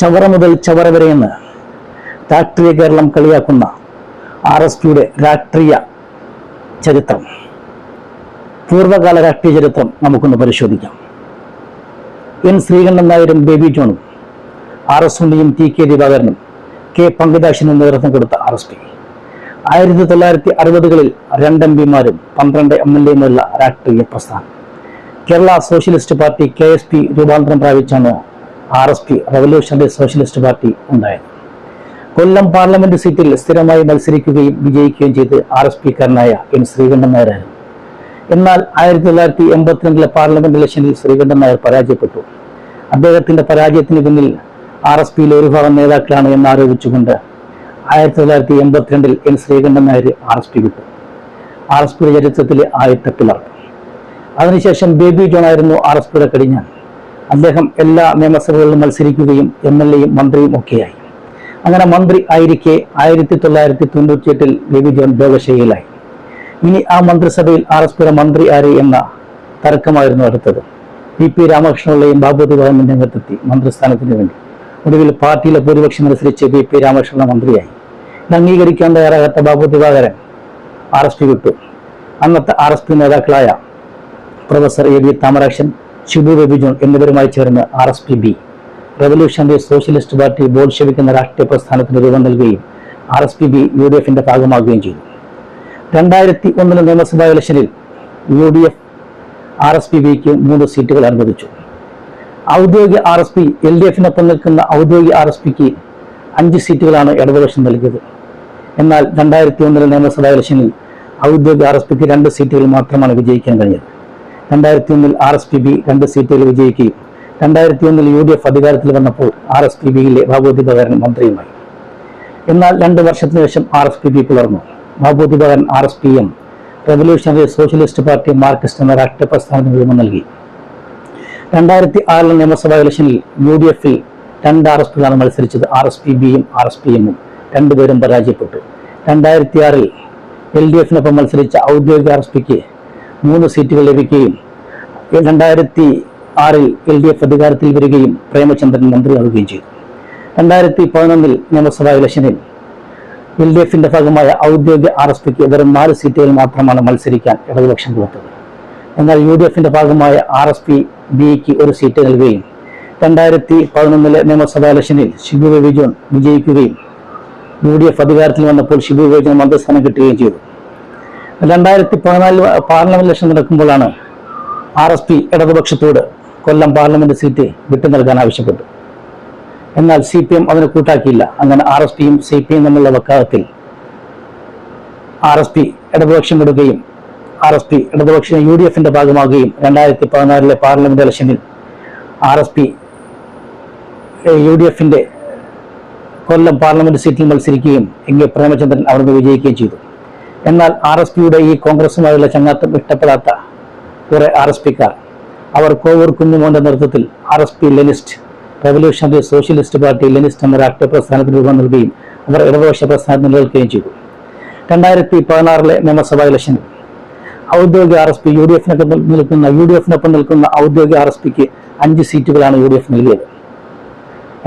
ചവറ മുതൽ ചവറ വരെയെന്ന് രാഷ്ട്രീയ കേരളം കളിയാക്കുന്ന ആർ എസ് പിയുടെ രാഷ്ട്രീയ ചരിത്രം. പൂർവകാല രാഷ്ട്രീയ ചരിത്രം നമുക്കൊന്ന് പരിശോധിക്കാം. എൻ ശ്രീകണ്ഠൻ നായരും ബേബി ജോണും ആർ എസ് ഉണ്ണിയും ടി കെ ദിവാകരനും കെ പങ്കജാക്ഷനും നേതൃത്വം കൊടുത്ത ആർ എസ് പി ആയിരത്തി തൊള്ളായിരത്തി അറുപതുകളിൽ രണ്ട് എം പിമാരും പന്ത്രണ്ട് എം എൽ എമാരുള്ള രാഷ്ട്രീയ പ്രസ്ഥാനം. Kerala socialist party K S P രൂപാന്തരം പ്രാപിച്ചാണ് R S P revolutionary socialist party ഉണ്ടായത്. കൊല്ലം പാർലമെന്റ് സീറ്റിൽ സ്ഥിരമായി മത്സരിക്കുകയും വിജയിക്കുകയും ചെയ്ത് ആർ എസ് പിക്കാരനായ എൻ ശ്രീകണ്ഠൻ നായരായിരുന്നു. എന്നാൽ ആയിരത്തി തൊള്ളായിരത്തി എൺപത്തിരണ്ടിലെ പാർലമെന്റ് ഇലക്ഷനിൽ ശ്രീകണ്ഠൻ നായർ പരാജയപ്പെട്ടു. അദ്ദേഹത്തിന്റെ പരാജയത്തിന് പിന്നിൽ ആർ എസ് പിയിലെ ഒരു ഭാഗം നേതാക്കളാണ് എന്ന് ആരോപിച്ചുകൊണ്ട് ആയിരത്തി തൊള്ളായിരത്തി എൺപത്തിരണ്ടിൽ N Sreekantan Nair R S P വിട്ടു. ആർ എസ് പിയുടെ ചരിത്രത്തിലെ ആദ്യത്തെ പിളർ അതിനുശേഷം ബേബി ജോൺ ആയിരുന്നു ആർ എസ് പിയുടെ കടിഞ്ഞാൻ. അദ്ദേഹം എല്ലാ നിയമസഭകളിലും മത്സരിക്കുകയും എം എൽ എയും മന്ത്രിയും ഒക്കെയായി. അങ്ങനെ മന്ത്രി ആയിരിക്കെ ആയിരത്തി തൊള്ളായിരത്തി തൊണ്ണൂറ്റി എട്ടിൽ ജോൺ രോഗശൈലിയിലായി ഇനി ആ മന്ത്രിസഭയിൽ ആർ. എസ്. പിയുടെ മന്ത്രി ആര് എന്ന തർക്കമായിരുന്നു അടുത്തത്. P P. രാമകൃഷ്ണപിള്ളയും ബാബു ഭവനും രംഗത്തെത്തി മന്ത്രിസ്ഥാനത്തിന് വേണ്ടി. ഒടുവിൽ പാർട്ടിയിലെ ഭൂരിപക്ഷം അനുസരിച്ച് പി പി. രാമകൃഷ്ണൻ മന്ത്രിയായി. ഇത് അംഗീകരിക്കാൻ തയ്യാറാകാത്ത Babu Divakaran R. S. P. വിട്ടു. അന്നത്തെ ആർ. എസ്. പി. നേതാക്കളായ professor A. V. Thamarakshan Shibu Baby John എന്നിവരുമായി ചേർന്ന് R S P B. Revolutionary socialist party Bolshevik എന്ന രാഷ്ട്രീയ പ്രസ്ഥാനത്തിന് രൂപം നൽകുകയും R S P B U D എഫിന്റെ ഭാഗമാകുകയും ചെയ്തു. രണ്ടായിരത്തി ഒന്നിലെ നിയമസഭാ ഇലക്ഷനിൽ U D F R S P ബിക്ക് മൂന്ന് സീറ്റുകൾ അനുവദിച്ചു. ഔദ്യോഗിക R S P L D എഫിനൊപ്പം നിൽക്കുന്ന ഔദ്യോഗിക ആർ എസ് പിക്ക് അഞ്ച് സീറ്റുകളാണ് ഇടതുപക്ഷം നൽകിയത്. എന്നാൽ രണ്ടായിരത്തി ഒന്നിലെ നിയമസഭാ ഇലക്ഷനിൽ ഔദ്യോഗിക ആർ എസ് പിക്ക് രണ്ട് സീറ്റുകൾ മാത്രമാണ് വിജയിക്കാൻ കഴിഞ്ഞത്. രണ്ടായിരത്തി ഒന്നിൽ ആർ എസ് പി ബി രണ്ട് സീറ്റുകൾ വിജയിക്കുകയും രണ്ടായിരത്തി ഒന്നിൽ യു ഡി എഫ് അധികാരത്തിൽ വന്നപ്പോൾ ആർ എസ് പി ബിയിലെ ഭഗവതി ബഹരൻ മന്ത്രിയുമായി. എന്നാൽ രണ്ട് വർഷത്തിന് ശേഷം ആർ എസ് പി ബി പിളർന്നു. ഭഗവതി ബഹരൻ R S P M revolutionary socialist party Marxist എന്ന രാഷ്ട്രീയ പ്രസ്ഥാനത്തിന് രൂപം നൽകി. രണ്ടായിരത്തി ആറിലെ നിയമസഭാ ഇലക്ഷനിൽ യു ഡി എഫിൽ രണ്ട് ആർ എസ് പികളാണ് മത്സരിച്ചത്. ആർ എസ് പി ബിയും ആർ എസ് പി എമ്മും രണ്ടുപേരും പരാജയപ്പെട്ടു. രണ്ടായിരത്തി ആറിൽ എൽ ഡി എഫിനൊപ്പം മത്സരിച്ച ഔദ്യോഗിക ആർ എസ് പിക്ക് മൂന്ന് സീറ്റുകൾ ലഭിക്കുകയും രണ്ടായിരത്തി ആറിൽ എൽ ഡി എഫ് അധികാരത്തിൽ വരികയും പ്രേമചന്ദ്രൻ മന്ത്രിയാവുകയും ചെയ്തു. രണ്ടായിരത്തി പതിനൊന്നിൽ നിയമസഭാ ഇലക്ഷനിൽ എൽ ഡി എഫിന്റെ ഭാഗമായ ഔദ്യോഗിക ആർ എസ് പിക്ക് വെറും നാല് സീറ്റുകൾ മാത്രമാണ് മത്സരിക്കാൻ ഇടതുപക്ഷം കൊടുത്തത്. എന്നാൽ യു ഡി എഫിന്റെ ഭാഗമായ ആർ എസ് പി ബിക്ക് ഒരു സീറ്റ് നൽകുകയും രണ്ടായിരത്തി പതിനൊന്നിലെ നിയമസഭാ ഇലക്ഷനിൽ ഷിബു വിജയൻ വിജയിക്കുകയും യു ഡി എഫ് അധികാരത്തിൽ വന്നപ്പോൾ ഷിബു വിജയൻ മന്ത്രിസ്ഥാനം കിട്ടുകയും ചെയ്തു. രണ്ടായിരത്തി പതിനാലിൽ പാർലമെന്റ് ഇലക്ഷൻ നടക്കുമ്പോഴാണ് ആർ എസ് പി ഇടതുപക്ഷത്തോട് കൊല്ലം പാർലമെന്റ് സീറ്റ് വിട്ടു നൽകാൻ ആവശ്യപ്പെട്ടു. എന്നാൽ സി പി എം അതിന് കൂട്ടാക്കിയില്ല. അങ്ങനെ ആർ എസ് പിയും സി പി എം തമ്മിലുള്ള വക്കാലത്തിൽ ആർ എസ് പി ഇടതുപക്ഷം വിടുകയും ആർ എസ് പി ഇടതുപക്ഷം യു ഡി എഫിന്റെ ഭാഗമാകുകയും രണ്ടായിരത്തി പതിനാറിലെ പാർലമെന്റ് ഇലക്ഷനിൽ R S P U D എഫിന്റെ കൊല്ലം പാർലമെന്റ് സീറ്റിൽ മത്സരിക്കുകയും എങ്കിൽ പ്രേമചന്ദ്രൻ അവിടുന്ന് വിജയിക്കുകയും ചെയ്തു. എന്നാൽ ആർ എസ് പിയുടെ ഈ കോൺഗ്രസുമായുള്ള ചങ്ങാത്തം ഇഷ്ടപ്പെടാത്ത കുറെ ആർ എസ് പിക്കാർ അവർ കോവൂർ കുഞ്ഞുമോന്റെ നേതൃത്വത്തിൽ R S P Leninist revolutionary socialist party Leninist എന്ന രാഷ്ട്രീയ പ്രസ്ഥാനത്തിന് രൂപം നൽകുകയും അവർ ഇടതുപക്ഷ പ്രസ്ഥാനത്തിൽ നിലനിൽക്കുകയും ചെയ്തു. രണ്ടായിരത്തി പതിനാറിലെ നിയമസഭാ ഇലക്ഷനിൽ ഔദ്യോഗിക R S P U D എഫിനൊപ്പം നിൽക്കുന്ന യു ഡി എഫിനൊപ്പം നിൽക്കുന്ന ഔദ്യോഗിക ആർ എസ് പിക്ക് അഞ്ച് സീറ്റുകളാണ് യു ഡി എഫ് നൽകിയത്.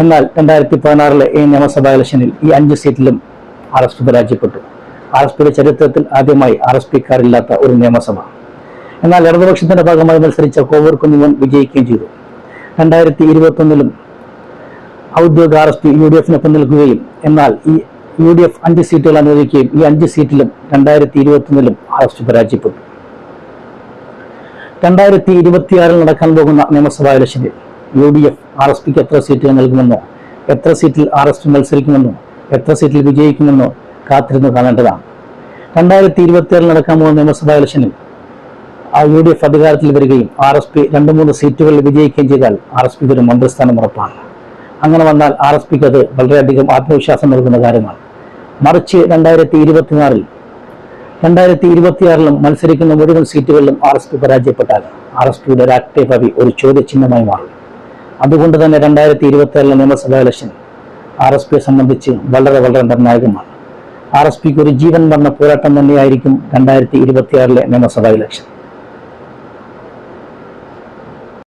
എന്നാൽ രണ്ടായിരത്തി പതിനാറിലെ ഈ നിയമസഭാ ഇലക്ഷനിൽ ഈ അഞ്ച് സീറ്റിലും ആർ എസ് പി പരാജയപ്പെട്ടു. ആർ എസ് പിയുടെ ചരിത്രത്തിൽ ആദ്യമായി ആർ എസ് പിക്കാരില്ലാത്ത ഒരു നിയമസഭ. എന്നാൽ ഇടതുപക്ഷത്തിന്റെ ഭാഗമായി മത്സരിച്ച കോവൂർ വിജയിക്കുകയും ചെയ്തു. രണ്ടായിരത്തി ഇരുപത്തി ഒന്നിലും ഔദ്യോഗിക R S P U D എഫിനൊപ്പം നിൽക്കുകയും എന്നാൽ ഈ യു ഡി എഫ് അഞ്ച് സീറ്റുകൾ അനുവദിക്കുകയും ഈ അഞ്ച് സീറ്റിലും രണ്ടായിരത്തി ഇരുപത്തി ഒന്നിലും ആർ എസ് പി പരാജയപ്പെട്ടു. രണ്ടായിരത്തി ഇരുപത്തിയാറിൽ നടക്കാൻ പോകുന്ന നിയമസഭാ ഇലക്ഷനിൽ U D F R S പിക്ക് എത്ര സീറ്റുകൾ നൽകുമെന്നോ എത്ര സീറ്റിൽ ആർ എസ് പി മത്സരിക്കുമെന്നോ എത്ര സീറ്റിൽ വിജയിക്കുമെന്നോ കാത്തിരുന്ന് കാണേണ്ടതാണ്. രണ്ടായിരത്തി ഇരുപത്തിയാറിൽ നടക്കാൻ പോകുന്ന നിയമസഭാ ഇലക്ഷനിൽ ആ യു ഡി എഫ് അധികാരത്തിൽ വരികയും ആർ എസ് പി രണ്ട് മൂന്ന് സീറ്റുകളിൽ വിജയിക്കുകയും ചെയ്താൽ ആർ എസ് പിക്ക് ഒരു മന്ത്രിസ്ഥാനം ഉറപ്പാണ്. അങ്ങനെ വന്നാൽ ആർ എസ് പിക്ക് അത് വളരെയധികം ആത്മവിശ്വാസം നൽകുന്ന കാര്യമാണ്. മറിച്ച് രണ്ടായിരത്തി ഇരുപത്തിനാറിൽ രണ്ടായിരത്തി ഇരുപത്തിയാറിലും മത്സരിക്കുന്ന മുഴുവൻ സീറ്റുകളിലും ആർ എസ് പി പരാജയപ്പെട്ടാൽ ആർ എസ് പിയുടെ രാഷ്ട്രീയ ഭാവി ഒരു ചോദ്യചിഹ്നമായി മാറും. അതുകൊണ്ട് തന്നെ രണ്ടായിരത്തി ഇരുപത്തിയാറിലെ നിയമസഭാ ഇലക്ഷൻ ആർ എസ് പിയെ സംബന്ധിച്ച് വളരെ വളരെ നിർണായകമാണ്. ആർ എസ് പിക്ക് ഒരു ജീവൻ വന്ന പോരാട്ടം തന്നെയായിരിക്കും രണ്ടായിരത്തി ഇരുപത്തിയാറിലെ നിയമസഭാ ഇലക്ഷൻ.